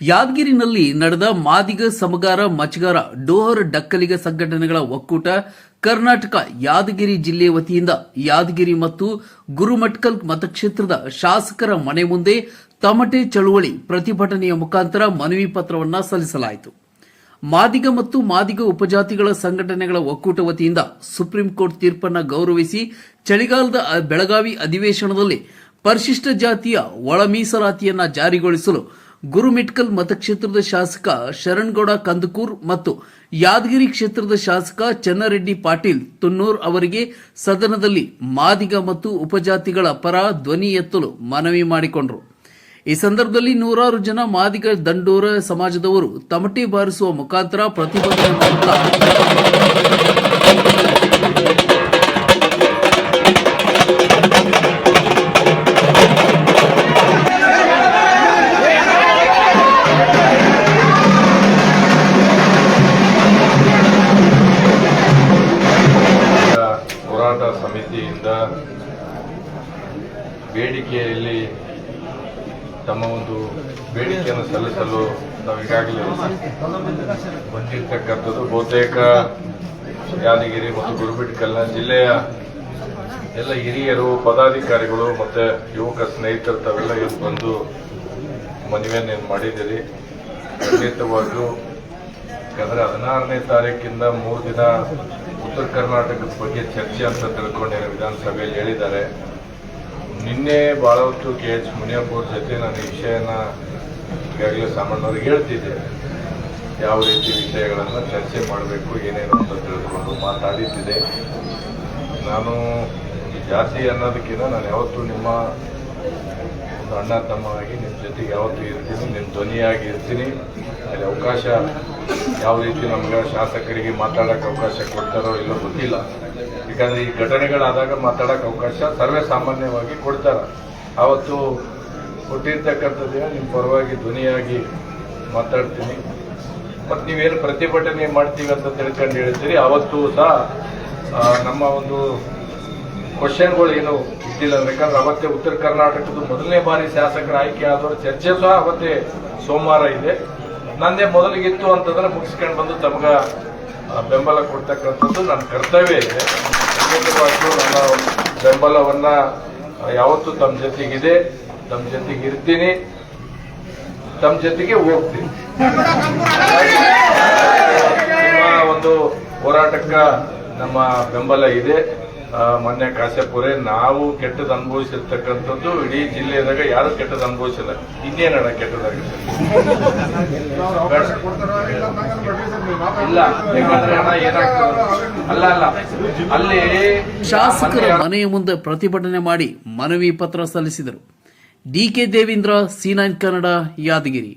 ಯಾದಗಿರಿನಲ್ಲಿ ನಡೆದ ಮಾದಿಗ ಸಮಗಾರ ಮಚ್ಗಾರ ಡೋಹರ್ ಡಕ್ಕಲಿಗ ಸಂಘಟನೆಗಳ ಒಕ್ಕೂಟ ಕರ್ನಾಟಕ ಯಾದಗಿರಿ ಜಿಲ್ಲೆ ವತಿಯಿಂದ ಯಾದಗಿರಿ ಮತ್ತು ಗುರುಮಟ್ಕಲ್ ಮತಕ್ಷೇತ್ರದ ಶಾಸಕರ ಮನೆ ಮುಂದೆ ತಮಟೆ ಚಳುವಳಿ ಪ್ರತಿಭಟನೆಯ ಮುಖಾಂತರ ಮನವಿ ಪತ್ರವನ್ನು ಸಲ್ಲಿಸಲಾಯಿತು. ಮಾದಿಗ ಮತ್ತು ಮಾದಿಗ ಉಪಜಾತಿಗಳ ಸಂಘಟನೆಗಳ ಒಕ್ಕೂಟ ವತಿಯಿಂದ ಸುಪ್ರೀಂ ಕೋರ್ಟ್ ತೀರ್ಪನ್ನ ಗೌರವಿಸಿ ಚಳಿಗಾಲದ ಬೆಳಗಾವಿ ಅಧಿವೇಶನದಲ್ಲಿ ಪರಿಶಿಷ್ಟ ಜಾತಿಯ ಒಳ ಮೀಸಲಾತಿಯನ್ನು ಜಾರಿಗೊಳಿಸಲು ಗುರುಮಿಟ್ಕಲ್ ಮತಕ್ಷೇತ್ರದ ಶಾಸಕ ಶರಣ್ಗೌಡ ಕಂದಕೂರ್ ಮತ್ತು ಯಾದಗಿರಿ ಕ್ಷೇತ್ರದ ಶಾಸಕ ಚನ್ನರೆಡ್ಡಿ ಪಾಟೀಲ್ ತುನ್ನೂರ್ ಅವರಿಗೆ ಸದನದಲ್ಲಿ ಮಾದಿಗ ಮತ್ತು ಉಪಜಾತಿಗಳ ಪರ ಧ್ವನಿ ಎತ್ತಲು ಮನವಿ ಮಾಡಿಕೊಂಡರು. ಈ ಸಂದರ್ಭದಲ್ಲಿ ನೂರಾರು ಜನ ಮಾದಿಗ ದಂಡೋರ ಸಮಾಜದವರು ತಮಟೆ ಬಾರಿಸುವ ಮುಖಾಂತರ ಪ್ರತಿಭಟನೆ ಸಮಿತಿಯಿಂದ ಬೇಡಿಕೆಯಲ್ಲಿ ತಮ್ಮ ಒಂದು ಬೇಡಿಕೆಯನ್ನು ಸಲ್ಲಿಸಲು ನಾವು ಈಗಾಗಲೇ ಬಂದಿರತಕ್ಕಂಥದ್ದು. ಬಹುತೇಕ ಯಾದಗಿರಿ ಮತ್ತು ಗುರುಬಿಟ್ಕಲ್ನ ಜಿಲ್ಲೆಯ ಎಲ್ಲ ಹಿರಿಯರು, ಪದಾಧಿಕಾರಿಗಳು ಮತ್ತು ಯುವಕ ಸ್ನೇಹಿತರು, ತಾವೆಲ್ಲ ಇವತ್ತು ಬಂದು ಮನವಿಯನ್ನು ಏನು ಮಾಡಿದ್ದೀರಿ? ಖಂಡಿತವಾಗಿಯೂ ಯಾಕಂದರೆ ಹದಿನಾರನೇ ತಾರೀಕಿಂದ ಮೂರು ದಿನ ಉತ್ತರ ಕರ್ನಾಟಕದ ಬಗ್ಗೆ ಚರ್ಚೆ ಅಂತ ತಿಳ್ಕೊಂಡಿರೋ ವಿಧಾನಸಭೆಯಲ್ಲಿ ಹೇಳಿದ್ದಾರೆ. ನಿನ್ನೆ ಬಹಳ ಹೊತ್ತು ಕೆ ಎಚ್ ಮುನಿಯಪ್ಪ ಅವ್ರ ಜೊತೆ ನಾನು ಈ ವಿಷಯನ ಈಗಾಗಲೇ ಸಾಮಾನ್ಯವ್ರಿಗೆ ಹೇಳ್ತಿದ್ದೆ. ಯಾವ ರೀತಿ ವಿಷಯಗಳನ್ನು ಚರ್ಚೆ ಮಾಡಬೇಕು, ಏನೇನು ಅಂತ ತಿಳ್ಕೊಂಡು ಮಾತಾಡಿದ್ದಿದೆ. ನಾನು ಈ ಜಾತಿ ಅನ್ನೋದಕ್ಕಿಂತ ನಾನು ಯಾವತ್ತೂ ನಿಮ್ಮ ಒಂದು ಅಣ್ಣ ಆಗಿ ನಿಮ್ಮ ಜೊತೆಗೆ ಯಾವತ್ತೂ ಇರ್ತೀನಿ ನಿಮ್ಮ ಧ್ವನಿಯಾಗಿ ಇರ್ತೀನಿ. ಅಲ್ಲಿ ಅವಕಾಶ ಯಾವ ರೀತಿ ನಮ್ಗೆ ಶಾಸಕರಿಗೆ ಮಾತಾಡೋಕೆ ಅವಕಾಶ ಕೊಡ್ತಾರೋ ಇಲ್ಲೋ ಗೊತ್ತಿಲ್ಲ. ಯಾಕಂದ್ರೆ ಈ ಘಟನೆಗಳಾದಾಗ ಮಾತಾಡೋಕೆ ಅವಕಾಶ ಸರ್ವೇ ಸಾಮಾನ್ಯವಾಗಿ ಕೊಡ್ತಾರೆ. ಆವತ್ತು ಕೊಟ್ಟಿರ್ತಕ್ಕಂಥದ್ದೇ ನಿಮ್ಮ ಪರವಾಗಿ ಧ್ವನಿಯಾಗಿ ಮಾತಾಡ್ತೀನಿ. ಮತ್ತು ನೀವೇನು ಪ್ರತಿಭಟನೆ ಮಾಡ್ತೀವಿ ಅಂತ ತಿಳ್ಕೊಂಡು ಹೇಳ್ತೀರಿ ಅವತ್ತು ಸಹ ನಮ್ಮ ಒಂದು ಕ್ವಶನ್ಗಳು ಏನು ಇದ್ದಿಲ್ಲ ಯಾಕಂದ್ರೆ ಅವತ್ತೇ ಉತ್ತರ ಕರ್ನಾಟಕದ ಮೊದಲನೇ ಬಾರಿ ಶಾಸಕರ ಆಯ್ಕೆ ಆದವರು ಚರ್ಚೆ ಸಹ ಅವತ್ತೇ ಸೋಮವಾರ ಇದೆ. ನಂದೇ ಮೊದಲಿಗಿತ್ತು ಅಂತಂದ್ರೆ ಮುಗಿಸ್ಕೊಂಡು ಬಂದು ತಮಗ ಬೆಂಬಲ ಕೊಡ್ತಕ್ಕಂಥದ್ದು ನನ್ನ ಕರ್ತವ್ಯ ಇದೆ ನನ್ನ ಬೆಂಬಲವನ್ನ ಯಾವತ್ತು ತಮ್ಮ ಜೊತೆಗಿದೆ ತಮ್ಮ ಜೊತೆಗೆ ಇರ್ತೀನಿ ತಮ್ಮ ಜೊತೆಗೆ ಹೋಗ್ತೀನಿ ಒಂದು ಹೋರಾಟಕ್ಕ ನಮ್ಮ ಬೆಂಬಲ ಇದೆ ಮೊನ್ನೆ ಕಾಶ್ಯಪುರೇ ನಾವು ಕೆಟ್ಟದ್ದು ಅನುಭವಿಸಿರ್ತಕ್ಕಂಥದ್ದು ಇಡೀ ಜಿಲ್ಲೆದಾಗ ಯಾರು ಕೆಟ್ಟದ್ದು ಅನುಭವಿಸಿಲ್ಲ. ಇನ್ನೇನಣ ಕೆಟ್ಟದಾಗಿದೆ? ಇಲ್ಲ ಯಾಕಂದ್ರೆ ಅಣ್ಣ ಏನಾಗ್ತದೆ? ಅಲ್ಲ ಅಲ್ಲ. ಅಲ್ಲಿ ಶಾಸಕರ ಮನೆಯ ಮುಂದೆ ಪ್ರತಿಭಟನೆ ಮಾಡಿ ಮನವಿ ಪತ್ರ ಸಲ್ಲಿಸಿದರು. DK Devendra C nine Kannada Yadgir.